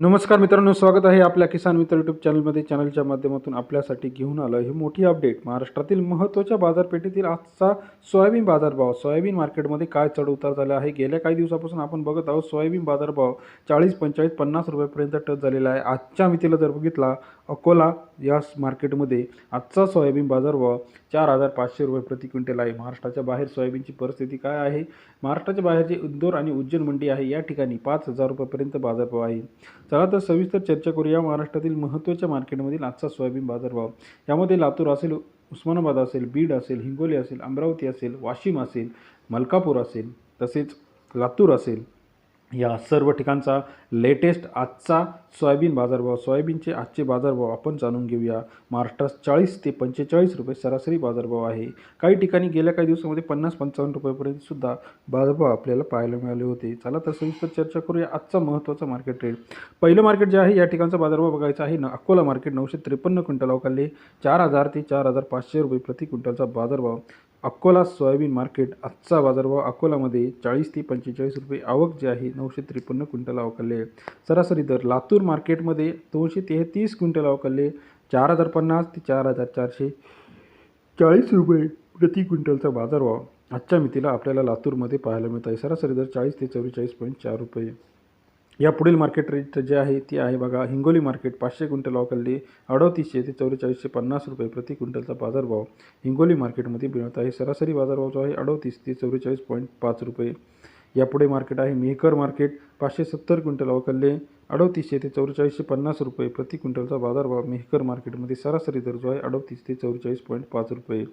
नमस्कार मित्रांनो स्वागत आहे आपल्या किसान मित्र यूट्यूब चॅनलमध्ये चॅनलच्या माध्यमातून आपल्यासाठी घेऊन आलं ही मोठी अपडेट महाराष्ट्रातील महत्त्वाच्या बाजारपेठेतील आजचा सोयाबीन बाजारभाव. सोयाबीन मार्केटमध्ये काय चढउतार झाला आहे? गेल्या काही दिवसापासून आपण बघत आहोत सोयाबीन बाजारभाव चाळीस पंचाळीस पन्नास रुपयापर्यंत टच झालेला आहे. आजच्या मितीला जर बघितला अकोला या मार्केटमध्ये आजचा सोयाबीन बाजारभाव चार हजार पाचशे रुपये प्रति क्विंटल आहे. महाराष्ट्राच्या बाहेर सोयाबीनची परिस्थिती काय आहे? महाराष्ट्राच्या बाहेर जे इंदोर आणि उज्जैन मंडी आहे. या ठिकाणी पाच हजार रुपयापर्यंत बाजारभाव आहे. चला तर सविस्तर चर्चा करूया महाराष्ट्रातील महत्त्वाच्या मार्केटमधील आजचा सोयाबीन बाजारभाव. यामध्ये लातूर असेल उस्मानाबाद असेल बीड असेल हिंगोली असेल अमरावती असेल वाशिम असेल मलकापूर असेल तसेच लातूर असेल. या सर्व ठिकाणचा लेटेस्ट आजचा सोयाबीन बाजारभाव सोयाबीनचे आजचे बाजारभाव आपण जाणून घेऊया. महाराष्ट्रात चाळीस ते पंचेचाळीस रुपये सरासरी बाजारभाव आहे. काही ठिकाणी गेल्या काही दिवसामध्ये पन्नास पंचावन्न रुपयापर्यंत सुद्धा बाजारभाव आपल्याला पाहायला मिळाले होते. चला तर सविस्तर चर्चा करूया आजचा महत्त्वाचा मार्केट रेट पहिलं मार्केट जे आहे या ठिकाणचा बाजारभाव बघायचा आहे. ना अकोला मार्केट नऊशे त्रेपन्न क्विंटल अवकाले चार हजार ते चार हजार पाचशे रुपये प्रति क्विंटलचा बाजारभाव. अकोला सोयाबीन मार्केट आजचा बाजारभाव अकोलामध्ये चाळीस ते पंचेचाळीस रुपये. आवक जी आहे नऊशे त्रेपन्न क्विंटल अवकाले आहे. सरासरी दर लातूर मार्केटमध्ये दोनशे तेहतीस क्विंटल अवकाले चार हजार पन्नास ते चार हजार चारशे चाळीस रुपये प्रति क्विंटलचा बाजारभाव आजच्या मितीला आपल्याला लातूरमध्ये पाहायला मिळत आहे. सरासरी दर चाळीस ते चव्वेचाळीस पॉईंट चार रुपये. या पुढील मार्केट रेट जे आहे ती आहे बघा हिंगोली मार्केट पाचशे क्विंटल अवकालली अडतीसशे ते चौवेचाळीसशे पन्नास रुपये प्रति क्विंटलचा बाजारभाव. हिंगोली मार्केटमध्ये मिळत आहे. सरासरी बाजारभाव जो आहे अडतीस ते चौवेचाळीस पॉईंट पाच रुपये. यापुढे मार्केट आहे मेहकर मार्केट पाचशे सत्तर क्विंटल अवकालले अडतीसशे ते चौवेचाळीसशे पन्नास रुपये प्रति क्विंटलचा बाजारभाव मेहकर मार्केटमध्ये सरासरी दर जो आहे अडतीस ते चौवेचाळीस पॉईंट पाच रुपये.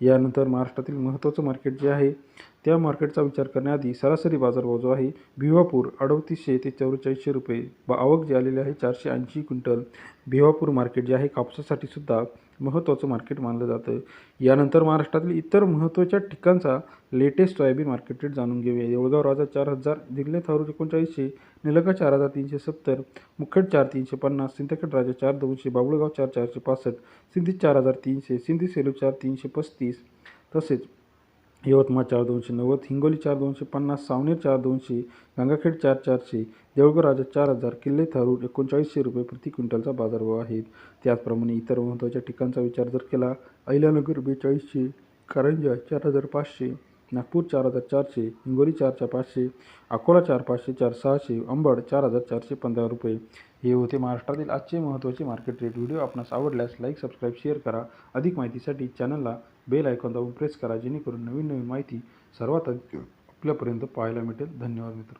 यानंतर महाराष्ट्रातील महत्त्वाचं मार्केट जे आहे त्या मार्केटचा विचार करण्याआधी सरासरी बाजारभाव जो आहे भिवापूर अडतीसशे ते चौवेचाळीसशे रुपये. व आवक जे आलेली आहे चारशे ऐंशी क्विंटल. भिवापूर मार्केट जे आहे कापसासाठी सुद्धा महत्त्वाचं मार्केट मानलं जातं. यानंतर महाराष्ट्रातील इतर महत्त्वाच्या ठिकाणचा लेटेस्ट सोयाबीन मार्केट रेट जाणून घेऊया. येवळगाव राजा चार हजार दिल्ले थारूर एकोणचाळीसशे निलका चार हजार तीनशे सत्तर मुखेड चार तीनशे पन्नास सिंदखेड राजा चार दोनशे बाबुळगाव चार चारशे पासष्ट सिंधी चार हजार तीनशे सिंधी सेलू चार तीनशे पस्तीस. तसेच यवतमाळ चार दोनशे नव्वद हिंगोली चार दोनशे पन्नास सावनेर चार दोनशे गंगाखेड चार चारशे देऊळगाव राजा चार हजार किल्ले थारूर एकोणचाळीसशे रुपये प्रति क्विंटलचा बाजारभाव आहे. त्याचप्रमाणे इतर महत्त्वाच्या ठिकाणचा विचार जर केला अहिल्यानगर बेचाळीसशे कारंजा चार हजार पाचशे नागपूर चार हजार चारशे हिंगोली चारच्या पाचशे अकोला चार पाचशे चार सहाशे अंबड चार हजार चारशे पंधरा रुपये. हे होते महाराष्ट्रातील आजचे महत्त्वाचे मार्केट रेट व्हिडिओ. आपणास आवडल्यास लाईक सबस्क्राईब शेअर करा. अधिक माहितीसाठी चॅनलला बेल आयकॉन दाबून प्रेस करा जेणेकरून नवीन नवीन माहिती सर्वात आधी आपल्यापर्यंत पाहायला मिळेल धन्यवाद मित्र.